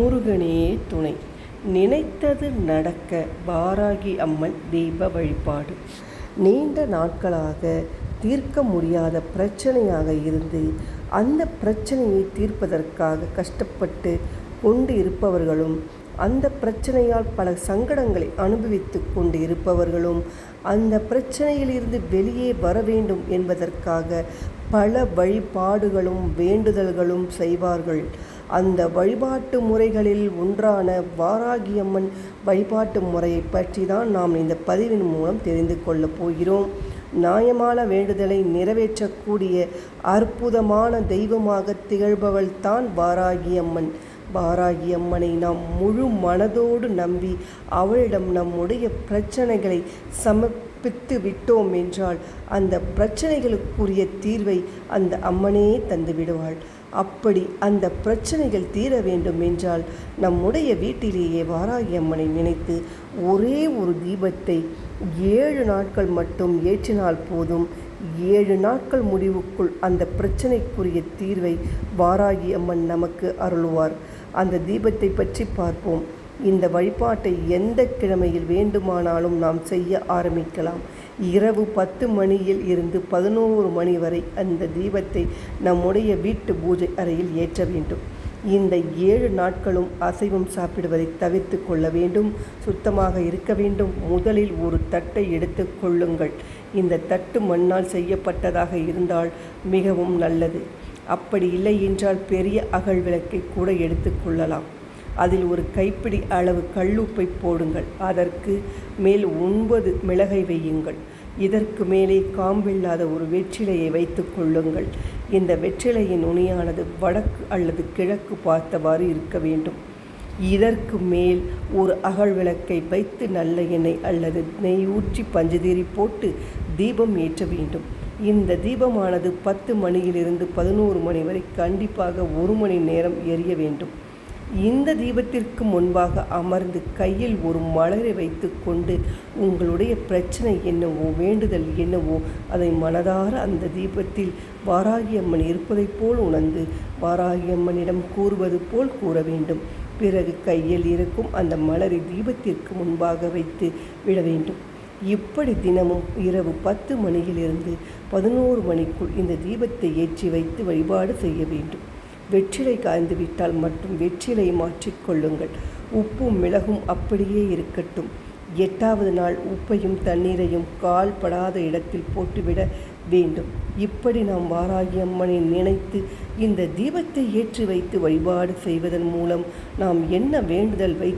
முருகனே துணை. நினைத்தது நடக்க வாராகி அம்மன் தீப வழிபாடு. நீண்ட நாட்களாக தீர்க்க முடியாத பிரச்சனையாக இருந்து அந்த பிரச்சனையை தீர்ப்பதற்காக கஷ்டப்பட்டு கொண்டு இருப்பவர்களும் அந்த பிரச்சனையால் பல சங்கடங்களை அனுபவித்து கொண்டு இருப்பவர்களும் அந்த பிரச்சனையிலிருந்து வெளியே வர வேண்டும் என்பதற்காக பல வழிபாடுகளும் வேண்டுதல்களும் செய்வார்கள். அந்த வழிபாட்டு முறைகளில் ஒன்றான வாராகியம்மன் வழிபாட்டு முறையை பற்றி தான் நாம் இந்த பதிவின் மூலம் தெரிந்து கொள்ளப் போகிறோம். நியாயமான வேண்டுதலை நிறைவேற்றக்கூடிய அற்புதமான தெய்வமாக திகழ்பவள் தான் வாராகியம்மன் வாராகி அம்மனை நாம் முழு மனதோடு நம்பி அவளிடம் நம்முடைய பிரச்சனைகளை பித்து விட்டோம் என்றால் அந்த பிரச்சனைகளுக்குரிய தீர்வை அந்த அம்மனே தந்து விடுவாள். அப்படி அந்த பிரச்சனைகள் தீர வேண்டும் என்றால் நம்முடைய வீட்டிலேயே வாராகி அம்மனை நினைத்து ஒரே ஒரு தீபத்தை ஏழு நாட்கள் மட்டும் ஏற்றினால் போதும். ஏழு நாட்கள் முடிவுக்குள் அந்த பிரச்சனைக்குரிய தீர்வை வாராகி அம்மன் நமக்கு அருளுவார். அந்த தீபத்தை பற்றி பார்ப்போம். இந்த வழிபாட்டை எந்த கிழமையில் வேண்டுமானாலும் நாம் செய்ய ஆரம்பிக்கலாம். இரவு பத்து மணியில் இருந்து பதினோரு மணி வரை அந்த தீபத்தை நம்முடைய வீட்டு பூஜை அறையில் ஏற்ற வேண்டும். இந்த ஏழு நாட்களும் அசைவம் சாப்பிடுவதை தவிர்த்து கொள்ள வேண்டும். சுத்தமாக இருக்க வேண்டும். முதலில் ஒரு தட்டை எடுத்து கொள்ளுங்கள். இந்த தட்டு மண்ணால் செய்யப்பட்டதாக இருந்தால் மிகவும் நல்லது. அப்படி இல்லை என்றால் பெரிய அகல் விளக்கை கூட எடுத்துக்கொள்ளலாம் அதில் ஒரு கைப்பிடி அளவு கல்லுப்பை போடுங்கள். அதற்கு மேல் ஒன்பது மிளகை வையுங்கள். இதற்கு மேலே காம்பில்லாத ஒரு வெற்றிலையை வைத்து கொள்ளுங்கள். இந்த வெற்றிலையின் நுனியானது வடக்கு அல்லது கிழக்கு பார்த்தவாறு இருக்க வேண்டும். இதற்கு மேல் ஒரு அகல் விளக்கை வைத்து நல்ல எண்ணெய் அல்லது நெய் ஊற்றி பஞ்சதீரி போட்டு தீபம் ஏற்ற வேண்டும். இந்த தீபமானது பத்து மணியிலிருந்து பதினோரு மணி வரை கண்டிப்பாக ஒரு மணி நேரம் எரிய வேண்டும். இந்த தீபத்திற்கு முன்பாக அமர்ந்து கையில் ஒரு மலரை வைத்து கொண்டு உங்களுடைய பிரச்சனை என்னவோ வேண்டுதல் என்னவோ அதை மனதார அந்த தீபத்தில் வாராகியம்மன் இருப்பதைப் போல் உணர்ந்து வாராகியம்மனிடம் கூறுவது போல் கூற வேண்டும். பிறகு கையில் இருக்கும் அந்த மலரை தீபத்திற்கு முன்பாக வைத்து விட வேண்டும். இப்படி தினமும் இரவு பத்து மணியிலிருந்து பதினோரு மணிக்குள் இந்த தீபத்தை ஏற்றி வைத்து வழிபாடு செய்ய வேண்டும். வெற்றிலை காய்ந்து விட்டால் மட்டும் வெற்றிலை மாற்றிக்கொள்ளுங்கள் உப்பும் மிளகும் அப்படியே இருக்கட்டும். எட்டாவது நாள் உப்பையும் தண்ணீரையும் கால் படாத இடத்தில் போட்டுவிட வேண்டும். இப்படி நாம் வாராகி அம்மனை நினைத்து இந்த தீபத்தை ஏற்றி வைத்து வழிபாடு செய்வதன் மூலம் நாம் என்ன வேண்டுதல் வை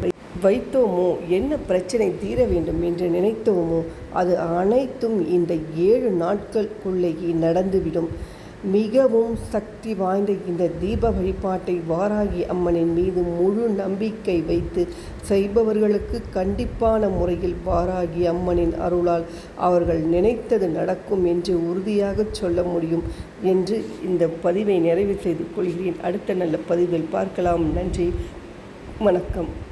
வைத்தோமோ என்ன பிரச்சனை தீர வேண்டும் என்று நினைத்தோமோ அது அனைத்தும் இந்த ஏழு நாட்களுக்குள்ளேயே நடந்துவிடும். மிகவும் சக்தி வாய்ந்த இந்த தீப வழிபாட்டை வாராகி அம்மனின் மீது முழு நம்பிக்கை வைத்து செய்பவர்களுக்கு கண்டிப்பான முறையில் வாராகி அம்மனின் அருளால் அவர்கள் நினைத்தது நடக்கும் என்று உறுதியாக சொல்ல முடியும் என்று இந்த பதிவை நிறைவு செய்து கொள்கிறேன். அடுத்த நல்ல பதிவில் பார்க்கலாம். நன்றி. வணக்கம்.